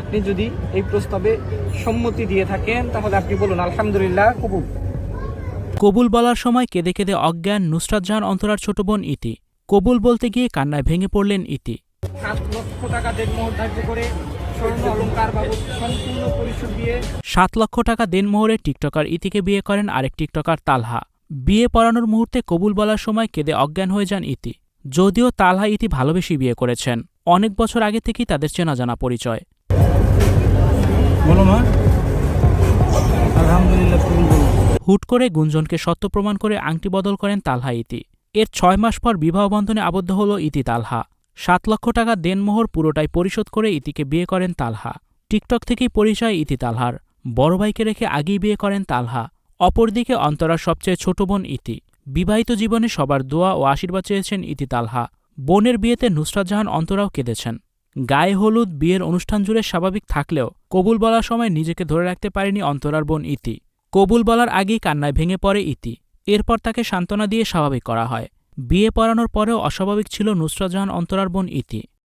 আপনি যদি এই প্রস্তাবে সম্মতি দিয়ে থাকেন তাহলে আপনি বলুন আলহামদুলিল্লাহ কবুল। কবুল বলার সময় কেঁদে কেঁদে অজ্ঞান নুসরাত জাহান অন্তরার ছোট বোন ইতি। কবুল বলতে গিয়ে কান্নায় ভেঙে পড়লেন ইতি। সাত লক্ষ টাকা দেনমোহরে টিকটকার ইতিকে বিয়ে করেন আরেক টিকটকার তালহা। বিয়ে পড়ানোর মুহূর্তে কবুল বলার সময় কেঁদে অজ্ঞান হয়ে যান ইতি। যদিও তালহা ইতি ভালোবেসে বিয়ে করেছেন। অনেক বছর আগে থেকেই তাদের চেনা জানা পরিচয়। আলহামদুলিল্লাহ হুট করে গুঞ্জনকে সত্য প্রমাণ করে আংটি বদল করেন তালহা ইতি। এর ছয় মাস পর বিবাহ বন্ধনে আবদ্ধ হল ইতি তালহা। সাত লক্ষ টাকা দেনমোহর পুরোটাই পরিশোধ করে ইতিকে বিয়ে করেন তালহা। টিকটক থেকেই পরিচয় ইতি তালহার। বড় ভাইকে রেখে আগেই বিয়ে করেন তালহা। অপরদিকে অন্তরার সবচেয়ে ছোট বোন ইতি। বিবাহিত জীবনে সবার দোয়া ও আশীর্বাদ চেয়েছেন ইতি তালহা। বোনের বিয়েতে নুসরাত জাহান অন্তরাও কেঁদেছেন। গায়ে হলুদ বিয়ের অনুষ্ঠান জুড়ে স্বাভাবিক থাকলেও কবুল বলার সময় নিজেকে ধরে রাখতে পারেনি অন্তরার বোন ইতি। কবুল বলার আগেই কান্নায় ভেঙে পড়ে ইতি। এরপর তাকে সান্ত্বনা দিয়ে স্বাভাবিক করা হয়। বিয়ে পড়ানোর পরেও অস্বাভাবিক ছিল নুসরা জাহান অন্তরার বোন ইতি।